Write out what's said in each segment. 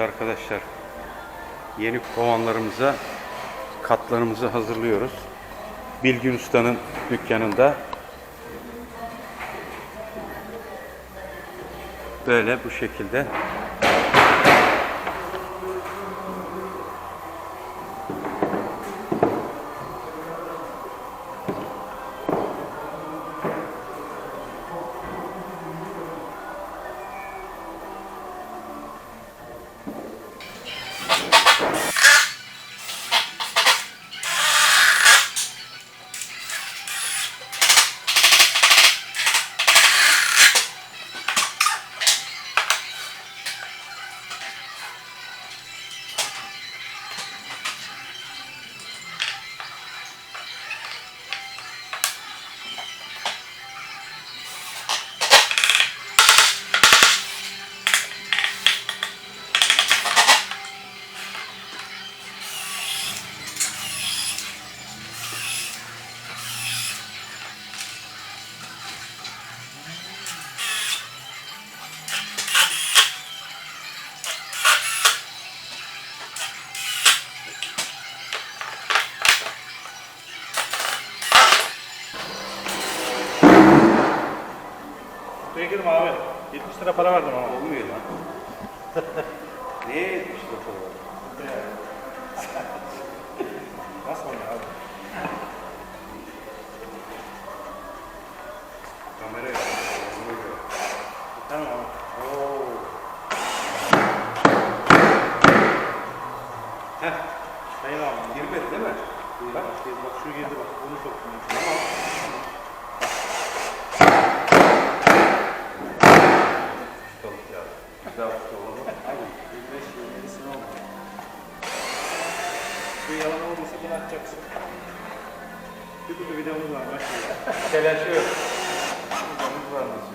Arkadaşlar. Yeni kovanlarımıza katlarımızı hazırlıyoruz. Bilgin Usta'nın dükkanında. Böyle bu şekilde. Kutuya girme abi. 70 lira para verdim ama. Olmuyor lan. Neye yetmiş bakalım? Nasıl oluyor abi? Kamera yok. Tamam abi. Oo. Heh, Sayın abi. girmedi değil mi? Bak, bak şu girdi bak. Bunu soktum. Ustalık ya. Güzel usta olalım. Abi 25 27'sini oldu. Şu yalan olmasa bunu atacaksın. Bir kutu videomuz var. Başlıyor. Telaşı yok. Videomuz var nasıl?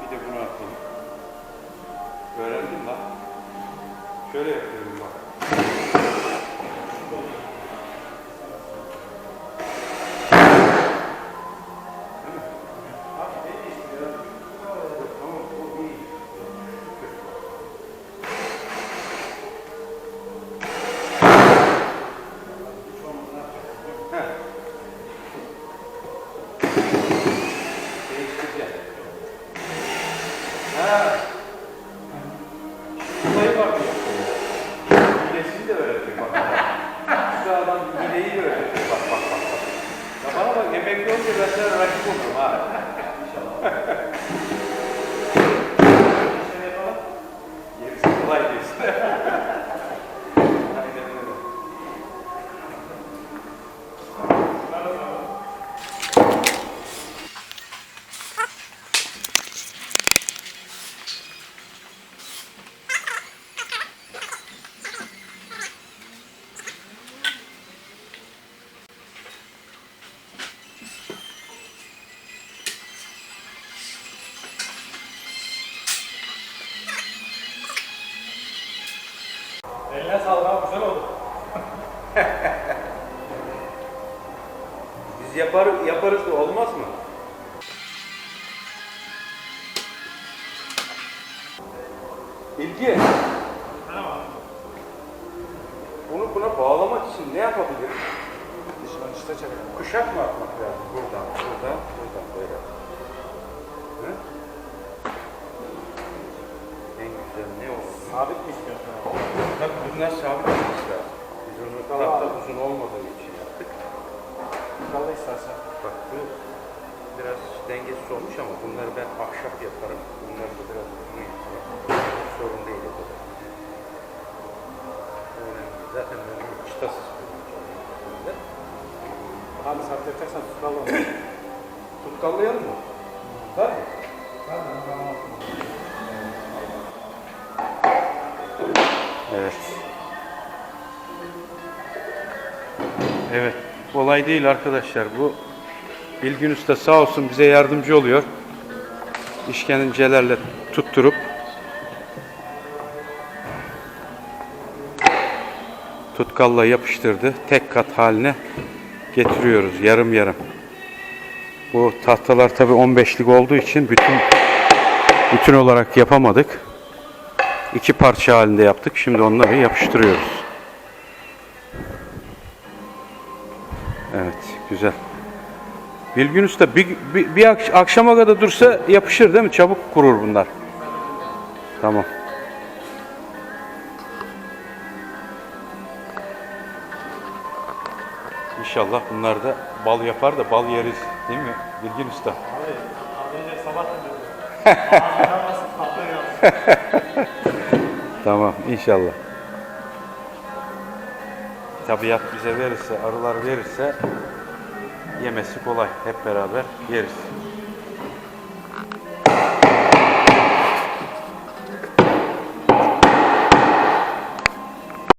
Bir de bunu atayım. Öğrendim lan. Şöyle yapıyorum bak. De öğretiyor bak. Şu adam hileyi de öğretiyor bak bak bak. bak. Ya bana bak emekli olunca ben sana rakip olurum ha. İnşallah. Eline sağlık abi güzel oldu. Biz yapar, yaparız da olmaz mı? İlgi, Tamam. bunu buna bağlamak için ne yapabiliriz? Dışından çıta çekelim. Kuşak mı atmak lazım? Buradan, buradan, buradan böyle. Hı? En güzel ne olur? Sabit mi istiyorsun? Tabii bunlar sabit olması lazım. Biz onu Tamam. tahta uzun olmadığı için yaptık. Kalla istersen. Bak bu biraz dengesiz olmuş ama bunları ben ahşap yaparım. Bunları da biraz uzun yaparım. Sorun değil o kadar. Önemli. Zaten ben bunu çıtasız kullanacağım. Abi sabit yapacaksan tutalım. Tutkallayalım mı? Tabii. Evet. Evet. Kolay değil arkadaşlar. Bu Bilgin Usta sağ olsun bize yardımcı oluyor. İşkencelerle tutturup tutkalla yapıştırdı. Tek kat haline getiriyoruz yarım yarım. Bu tahtalar tabi 15'lik olduğu için bütün bütün olarak yapamadık. İki parça halinde yaptık. Şimdi onları yapıştırıyoruz. Evet, güzel. Bilgin Usta bir, bir, bir ak- akşama kadar dursa yapışır değil mi? Çabuk kurur bunlar. Tamam. İnşallah bunlar da bal yapar da bal yeriz değil mi Bilgin Usta? Abi az önce sabah Tamam inşallah. Tabiat bize verirse, arılar verirse yemesi kolay. Hep beraber yeriz.